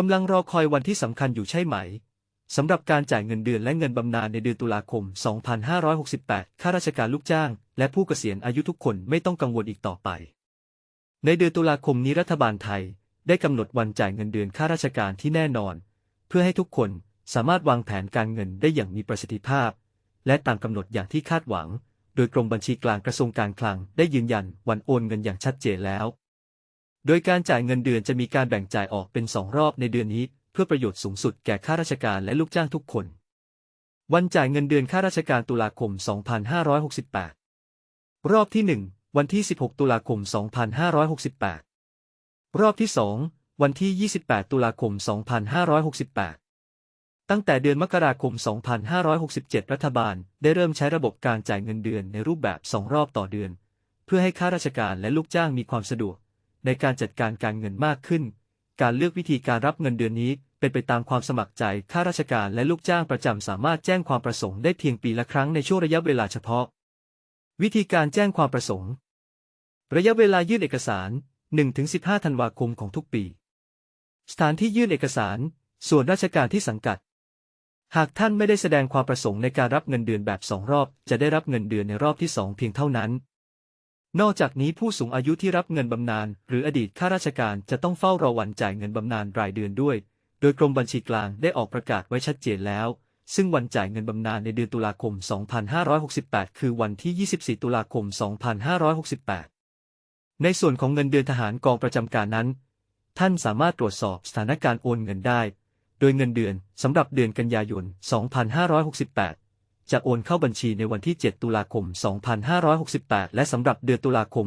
กำลังรอคอยวันที่สำคัญอยู่ใช่ไหมสำหรับการจ่ายเงินเดือนและเงินบำนาญในเดือนตุลาคม 2568 ข้าราชการลูกจ้าง และผู้เกษียณอายุทุกคนไม่ต้องกังวลอีกต่อไป ในเดือนตุลาคมนี้รัฐบาลไทย ได้กำหนดวันจ่ายเงินเดือนข้าราชการที่แน่นอน เพื่อให้ทุกคนสามารถวางแผนการเงินได้อย่างมีประสิทธิภาพ และตามกำหนดอย่างที่คาดหวัง โดยกรมบัญชีกลางกระทรวงการคลังได้ยืนยันวันโอนเงินอย่างชัดเจนแล้ว โดยการจ่ายเงินเดือนจะมีการแบ่งจ่ายออกเป็นสองรอบในเดือนนี้ เพื่อประโยชน์สูงสุดแก่ข้าราชการและลูกจ้างทุกคน วันจ่ายเงินเดือนข้าราชการตุลาคม 2568 รอบที่ 1 วันที่ 16 ตุลาคม 2568 รอบที่ 2 วันที่ 28 ตุลาคม 2568 ตั้งแต่เดือนมกราคม 2567 รัฐบาลได้เริ่มใช้ระบบการจ่ายเงินเดือนในรูปแบบ2รอบต่อเดือน เพื่อให้ข้าราชการและลูกจ้างมีความสะดวก ในการจัดการการเงินมากขึ้น การเลือกวิธีการรับเงินเดือนนี้ เป็นไปตามความสมัครใจข้าราชการและลูกจ้างประจำสามารถแจ้งความประสงค์ได้เพียงปีละครั้งในช่วงระยะเวลาเฉพาะ วิธีการแจ้งความประสงค์ ระยะเวลายื่นเอกสาร 1-15 ธันวาคมของทุกปี สถานที่ยื่นเอกสาร ส่วนราชการที่สังกัดหากท่านไม่ได้แสดงความประสงค์ในการรับเงินเดือนแบบสองรอบ จะได้รับเงินเดือนในรอบที่สองเพียงเท่านั้น นอกจากนี้ผู้สูงอายุที่รับเงินบำนาญหรืออดีตข้าราชการจะต้องเฝ้ารอวันจ่ายเงินบำนาญรายเดือนด้วย โดยกรมบัญชีกลางได้ออกประกาศไว้ชัดเจนแล้ว ซึ่งวันจ่ายเงินบำนาญในเดือนตุลาคม 2568 คือวันที่ 24 ตุลาคม 2568 ในส่วนของเงินเดือนทหารกองประจำการนั้น ท่านสามารถตรวจสอบสถานการณ์โอนเงินได้ โดยเงินเดือนสำหรับเดือนกันยายน 2568 จะโอนเข้าบัญชีในวันที่ 7 ตุลาคม 2568 และสำหรับเดือนตุลาคม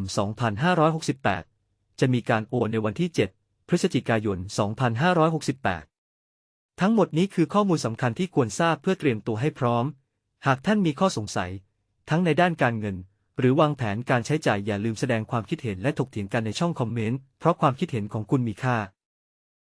2568 จะมีการโอนในวันที่ 7 พฤศจิกายน 2568 ทั้งหมดนี้คือข้อมูลสำคัญที่ควรทราบเพื่อเตรียมตัวให้พร้อม หากท่านมีข้อสงสัย ทั้งในด้านการเงิน หรือวางแผนการใช้จ่ายอย่าลืมแสดงความคิดเห็นและถกเถียงกันในช่องคอมเมนต์ เพราะความคิดเห็นของคุณมีค่า